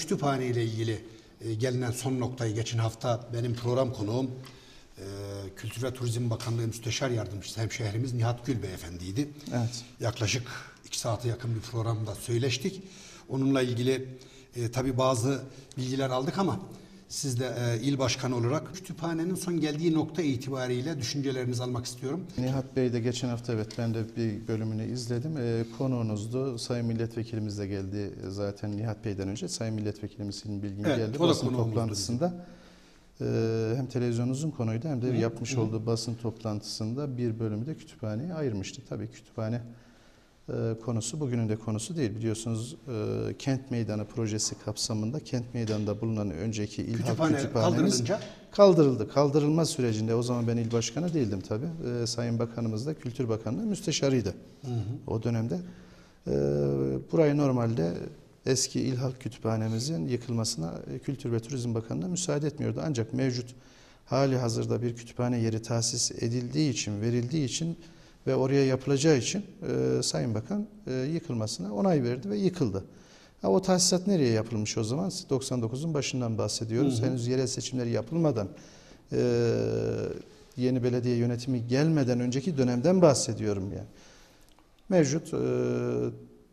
Kütüphane ile ilgili e, gelinen son noktayı geçen hafta benim program konuğum e, Kültür ve Turizm Bakanlığı Müsteşar Yardımcısı hemşehrimiz Nihat Gül Beyefendiydi. Evet. Yaklaşık iki saate yakın bir programda söyleştik. Onunla ilgili e, tabi bazı bilgiler aldık ama siz de e, il başkanı olarak kütüphanenin son geldiği nokta itibariyle düşüncelerinizi almak istiyorum. Nihat Bey de geçen hafta evet ben de bir bölümünü izledim. Ee, konuğunuzdu. Sayın Milletvekilimiz de geldi zaten Nihat Bey'den önce. Sayın Milletvekilimizin bilgin Evet, geldi. Basın toplantısında e, hem televizyonunuzun konuydu hem de yapmış olduğu basın toplantısında bir bölümü de kütüphaneye ayırmıştı. Tabii kütüphane e, konusu bugünün de konusu değil. Biliyorsunuz e, Kent Meydanı projesi kapsamında Kent Meydanı'nda bulunan önceki İl Halk Kütüphane Kütüphanemiz kaldırılınca Kaldırıldı. Kaldırılma sürecinde o zaman ben il başkanı değildim tabii. Ee, Sayın Bakanımız da Kültür Bakanlığı müsteşarıydı o dönemde. Ee, burayı normalde eski İl Halk Kütüphanemizin yıkılmasına e, Kültür ve Turizm Bakanlığı müsaade etmiyordu. Ancak mevcut hali hazırda bir kütüphane yeri tahsis edildiği için, verildiği için ve oraya yapılacağı için e, Sayın Bakan e, yıkılmasına onay verdi ve yıkıldı. Ha, o tahsisat nereye yapılmış o zaman? 99'un başından bahsediyoruz. Henüz yerel seçimleri yapılmadan, e, yeni belediye yönetimi gelmeden önceki dönemden bahsediyorum yani. Mevcut e,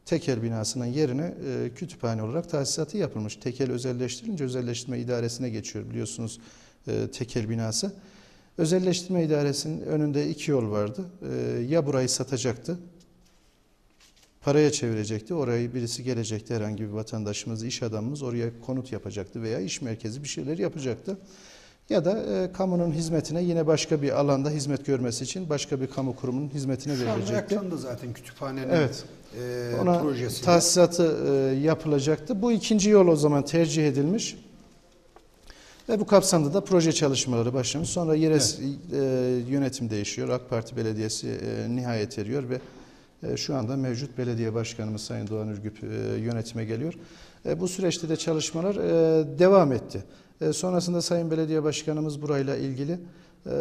tekel binasının yerine e, kütüphane olarak tahsisatı yapılmış. Tekel özelleştirilince özelleştirme idaresine geçiyor biliyorsunuz e, tekel binası. Özelleştirme idaresinin önünde iki yol vardı. E, ya burayı satacaktı paraya çevirecekti. Orayı birisi gelecekti herhangi bir vatandaşımız, iş adamımız oraya konut yapacaktı veya iş merkezi bir şeyler yapacaktı. Ya da e, kamunun hizmetine yine başka bir alanda hizmet görmesi için başka bir kamu kurumunun hizmetine şu anda verilecekti. ekranda zaten kütüphanenin Evet. e, Ona projesi. tahsisatı e, yapılacaktı. Bu ikinci yol o zaman tercih edilmiş. Ve bu kapsamda da proje çalışmaları başlamış. Sonra yerel e, yönetim değişiyor. AK Parti Belediyesi e, nihayet eriyor ve e, şu anda mevcut belediye başkanımız Sayın Doğan Ürgüp e, yönetime geliyor. E, bu süreçte de çalışmalar e, devam etti. E, sonrasında Sayın Belediye Başkanımız burayla ilgili e,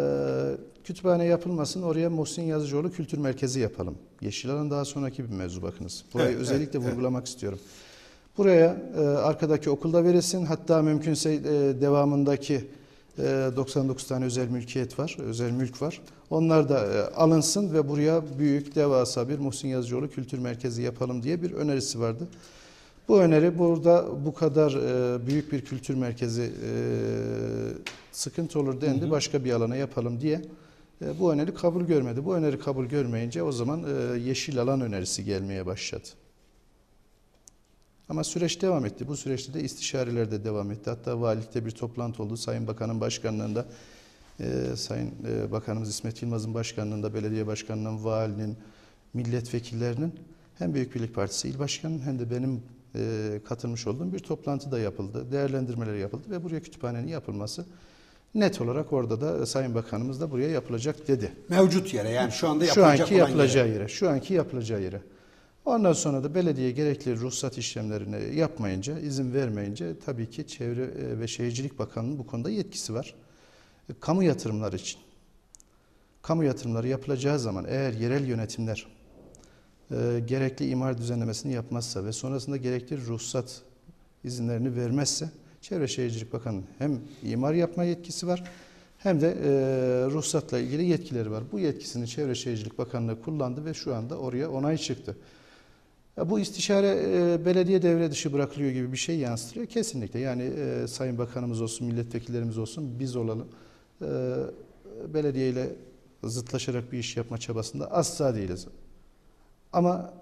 kütüphane yapılmasın oraya Muhsin Yazıcıoğlu Kültür Merkezi yapalım. Yeşil Alan daha sonraki bir mevzu bakınız. Burayı Evet, özellikle evet, vurgulamak istiyorum. Buraya e, arkadaki okulda verilsin. Hatta mümkünse e, devamındaki e, 99 tane özel mülkiyet var, özel mülk var. Onlar da e, alınsın ve buraya büyük, devasa bir Muhsin Yazıcıoğlu Kültür Merkezi yapalım diye bir önerisi vardı. Bu öneri burada bu kadar e, büyük bir kültür merkezi e, sıkıntı olur dendi. Başka bir alana yapalım diye e, bu öneri kabul görmedi. Bu öneri kabul görmeyince o zaman e, yeşil alan önerisi gelmeye başladı. Ama süreç devam etti. Bu süreçte de istişareler de devam etti. Hatta valilikte bir toplantı oldu. Sayın Bakan'ın başkanlığında, e, Sayın e, Bakanımız İsmet Yılmaz'ın başkanlığında, belediye başkanının, valinin, milletvekillerinin hem Büyük Birlik Partisi il başkanının hem de benim e, katılmış olduğum bir toplantı da yapıldı. Değerlendirmeler yapıldı ve buraya kütüphanenin yapılması net olarak orada da Sayın Bakanımız da buraya yapılacak dedi. Mevcut yere yani şu anda Şu yapılacak anki olan yapılacağı yere. yere. Şu anki yapılacağı yere. Ondan sonra da belediye gerekli ruhsat işlemlerini yapmayınca, izin vermeyince tabii ki Çevre e, ve Şehircilik Bakanlığı'nın bu konuda yetkisi var. E, Kamu yatırımları için. Kamu yatırımları yapılacağı zaman eğer yerel yönetimler e, gerekli imar düzenlemesini yapmazsa ve sonrasında gerekli ruhsat izinlerini vermezse Çevre Şehircilik Bakanı'nın hem imar yapma yetkisi var hem de e, ruhsatla ilgili yetkileri var. Bu yetkisini Çevre Şehircilik Bakanlığı kullandı ve şu anda oraya onay çıktı. Bu istişare e, belediye devre dışı bırakılıyor gibi bir şey yansıtıyor. Kesinlikle yani e, Sayın Bakanımız olsun, milletvekillerimiz olsun biz olalım. E, belediye ile zıtlaşarak bir iş yapma çabasında asla değiliz. Ama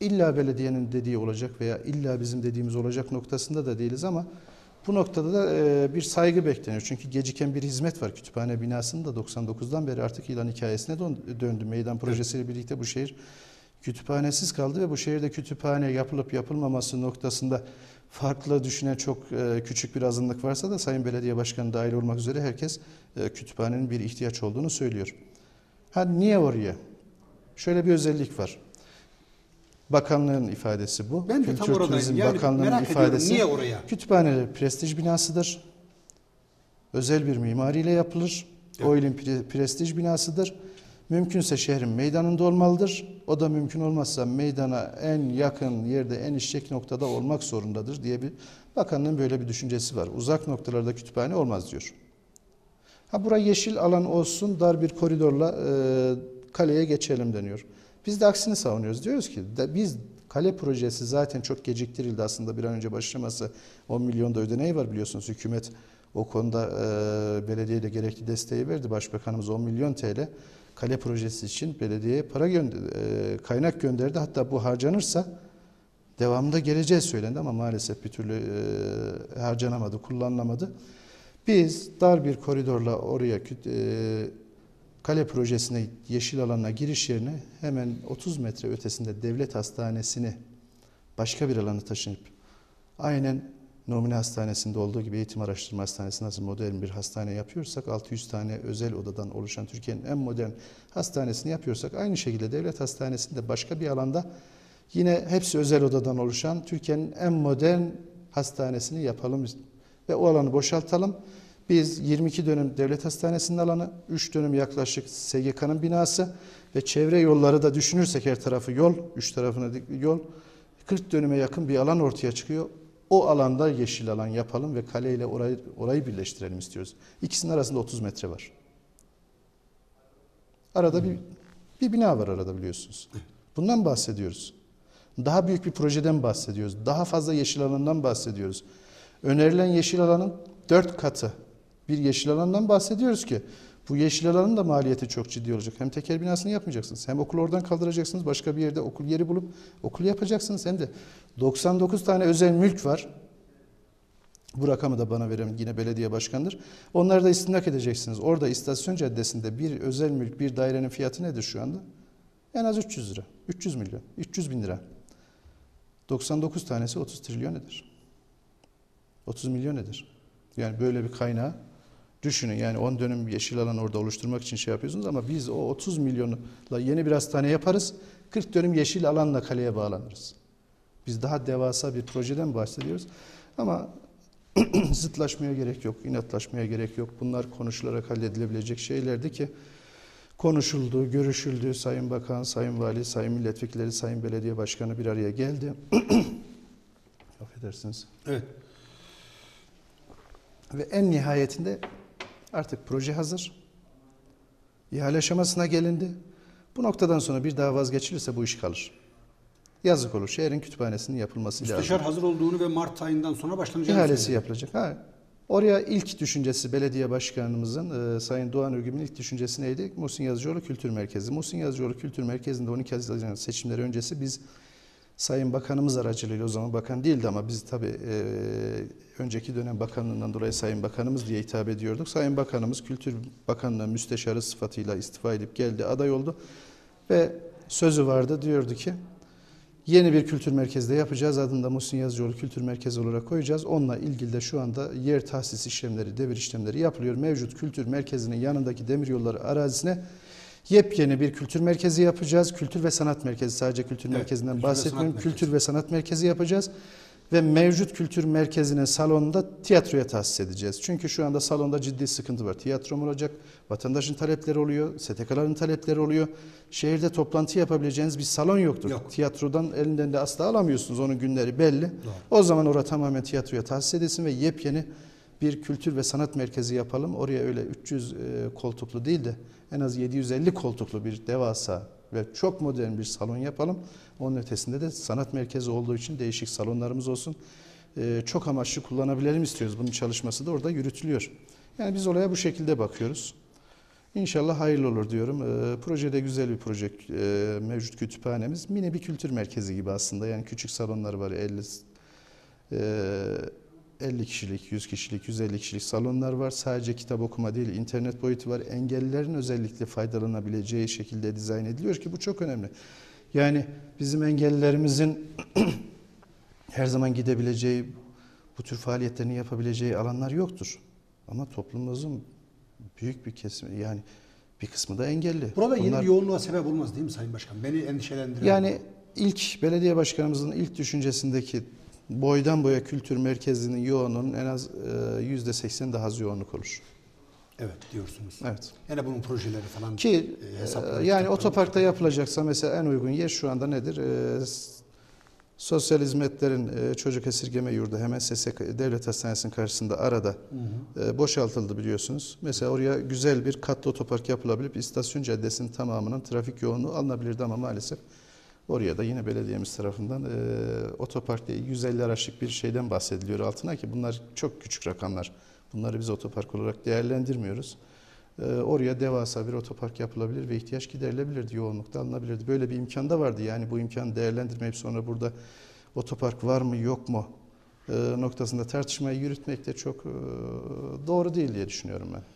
illa belediyenin dediği olacak veya illa bizim dediğimiz olacak noktasında da değiliz ama bu noktada da bir saygı bekleniyor. Çünkü geciken bir hizmet var. Kütüphane binasında 99'dan beri artık ilan hikayesine dön- döndü. Meydan projesiyle birlikte bu şehir kütüphanesiz kaldı ve bu şehirde kütüphane yapılıp yapılmaması noktasında farklı düşünen çok e, küçük bir azınlık varsa da Sayın Belediye Başkanı dahil olmak üzere herkes e, kütüphanenin bir ihtiyaç olduğunu söylüyor. Ha niye oraya? Şöyle bir özellik var. Bakanlığın ifadesi bu. Ben de tam Kültür oradayım. Turizm Yani Bakanlığı'nın merak ediyorum ifadesi. niye oraya? Kütüphaneler prestij binasıdır. Özel bir mimariyle yapılır. O ilin pre- prestij binasıdır. Mümkünse şehrin meydanında olmalıdır. O da mümkün olmazsa meydana en yakın yerde, en işlek noktada olmak zorundadır diye bir bakanlığın böyle bir düşüncesi var. Uzak noktalarda kütüphane olmaz diyor. Ha buraya yeşil alan olsun, dar bir koridorla e, kaleye geçelim deniyor. Biz de aksini savunuyoruz. Diyoruz ki de biz kale projesi zaten çok geciktirildi aslında bir an önce başlaması 10 milyon da ödeneği var biliyorsunuz. Hükümet o konuda e, belediyeye de gerekli desteği verdi. Başbakanımız 10 milyon TL kale projesi için belediyeye para gönder e, kaynak gönderdi. Hatta bu harcanırsa devamında geleceği söylendi ama maalesef bir türlü e, harcanamadı, kullanılamadı. Biz dar bir koridorla oraya e, kale projesine yeşil alanına giriş yerine hemen 30 metre ötesinde devlet hastanesini başka bir alana taşınıp aynen Nomine Hastanesi'nde olduğu gibi eğitim araştırma hastanesi nasıl modern bir hastane yapıyorsak 600 tane özel odadan oluşan Türkiye'nin en modern hastanesini yapıyorsak aynı şekilde devlet hastanesinde başka bir alanda yine hepsi özel odadan oluşan Türkiye'nin en modern hastanesini yapalım ve o alanı boşaltalım. Biz 22 dönüm devlet hastanesinin alanı, 3 dönüm yaklaşık SGK'nın binası ve çevre yolları da düşünürsek her tarafı yol, 3 tarafına dik- yol, 40 dönüme yakın bir alan ortaya çıkıyor. O alanda yeşil alan yapalım ve kaleyle orayı, orayı birleştirelim istiyoruz. İkisinin arasında 30 metre var. Arada bir, bir bina var arada biliyorsunuz. Bundan bahsediyoruz. Daha büyük bir projeden bahsediyoruz. Daha fazla yeşil alandan bahsediyoruz. Önerilen yeşil alanın dört katı bir yeşil alandan bahsediyoruz ki bu yeşil alanın da maliyeti çok ciddi olacak. Hem tekel binasını yapmayacaksınız. Hem okulu oradan kaldıracaksınız. Başka bir yerde okul yeri bulup okul yapacaksınız. Hem de 99 tane özel mülk var. Bu rakamı da bana veren yine belediye başkanıdır. Onları da istimlak edeceksiniz. Orada istasyon caddesinde bir özel mülk bir dairenin fiyatı nedir şu anda? En az 300 lira. 300 milyon. 300 bin lira. 99 tanesi 30 trilyon eder. 30 milyon eder. Yani böyle bir kaynağı düşünün. Yani 10 dönüm yeşil alan orada oluşturmak için şey yapıyorsunuz ama biz o 30 milyonla yeni bir hastane yaparız. 40 dönüm yeşil alanla kaleye bağlanırız. Biz daha devasa bir projeden bahsediyoruz. Ama zıtlaşmaya gerek yok, inatlaşmaya gerek yok. Bunlar konuşularak halledilebilecek şeylerdi ki konuşuldu, görüşüldü. Sayın Bakan, Sayın Vali, Sayın Milletvekilleri, Sayın Belediye Başkanı bir araya geldi. Affedersiniz. Evet. Ve en nihayetinde artık proje hazır. İhale aşamasına gelindi. Bu noktadan sonra bir daha vazgeçilirse bu iş kalır. Yazık olur. Şehrin kütüphanesinin yapılması lazım. Müsteşar hazır olduğunu ve Mart ayından sonra başlanacağını İhalesi söyledi. yapılacak. Ha. Oraya ilk düşüncesi belediye başkanımızın e, Sayın Doğan Örgüm'ün ilk düşüncesi neydi? Muhsin Yazıcıoğlu Kültür Merkezi. Muhsin Yazıcıoğlu Kültür Merkezi'nde 12 Haziran seçimleri öncesi biz Sayın Bakanımız aracılığıyla o zaman bakan değildi ama biz tabii e, önceki dönem bakanlığından dolayı Sayın Bakanımız diye hitap ediyorduk. Sayın Bakanımız Kültür Bakanlığı müsteşarı sıfatıyla istifa edip geldi, aday oldu ve sözü vardı diyordu ki Yeni bir kültür merkezi de yapacağız. Adını da Muhsin Yazıcıoğlu Kültür Merkezi olarak koyacağız. Onunla ilgili de şu anda yer tahsis işlemleri, devir işlemleri yapılıyor. Mevcut kültür merkezinin yanındaki demiryolları arazisine yepyeni bir kültür merkezi yapacağız. Kültür ve sanat merkezi sadece kültür Evet, merkezinden kültür ve bahsetmiyorum. merkezi. Kültür ve sanat merkezi yapacağız. Ve mevcut kültür merkezinin salonunda tiyatroya tahsis edeceğiz. Çünkü şu anda salonda ciddi sıkıntı var. Tiyatrom olacak, vatandaşın talepleri oluyor, STK'ların talepleri oluyor. Şehirde toplantı yapabileceğiniz bir salon yoktur. Yok. Tiyatrodan elinden de asla alamıyorsunuz. Onun günleri belli. O zaman orada tamamen tiyatroya tahsis edilsin ve yepyeni bir kültür ve sanat merkezi yapalım. Oraya öyle 300 e, koltuklu değil de en az 750 koltuklu bir devasa ve çok modern bir salon yapalım. Onun ötesinde de sanat merkezi olduğu için değişik salonlarımız olsun. E, çok amaçlı kullanabilelim istiyoruz. Bunun çalışması da orada yürütülüyor. Yani biz olaya bu şekilde bakıyoruz. İnşallah hayırlı olur diyorum. E, projede güzel bir proje. E, mevcut kütüphanemiz mini bir kültür merkezi gibi aslında. Yani küçük salonlar var. 50 e, 50 kişilik, 100 kişilik, 150 kişilik salonlar var. Sadece kitap okuma değil, internet boyutu var. Engellilerin özellikle faydalanabileceği şekilde dizayn ediliyor ki bu çok önemli. Yani bizim engellilerimizin her zaman gidebileceği, bu tür faaliyetlerini yapabileceği alanlar yoktur. Ama toplumumuzun büyük bir kesimi yani bir kısmı da engelli. Burada yeni Bunlar- bir yoğunluğa sebep olmaz değil mi Sayın Başkan? Beni endişelendiriyor. yani ilk belediye başkanımızın ilk düşüncesindeki boydan boya kültür merkezinin yoğunluğunun en az e, yüzde seksen daha az yoğunluk olur. Evet diyorsunuz. Evet. Yine bunun projeleri falan Ki e, hesapları, e, yani kitapları- otoparkta yapılacaksa mesela en uygun yer şu anda nedir? E, s- sosyal hizmetlerin e, çocuk esirgeme yurdu hemen SSK Devlet Hastanesi'nin karşısında arada Hı hı. e, boşaltıldı biliyorsunuz. Mesela oraya güzel bir katlı otopark yapılabilip istasyon caddesinin tamamının trafik yoğunluğu alınabilirdi ama maalesef oraya da yine belediyemiz tarafından e, otopark değil 150 araçlık bir şeyden bahsediliyor altına ki bunlar çok küçük rakamlar. Bunları biz otopark olarak değerlendirmiyoruz. E, oraya devasa bir otopark yapılabilir ve ihtiyaç giderilebilirdi, yoğunlukta alınabilirdi. Böyle bir imkan da vardı. Yani bu imkanı değerlendirmeyip sonra burada otopark var mı yok mu e, noktasında tartışmayı yürütmek de çok e, doğru değil diye düşünüyorum ben.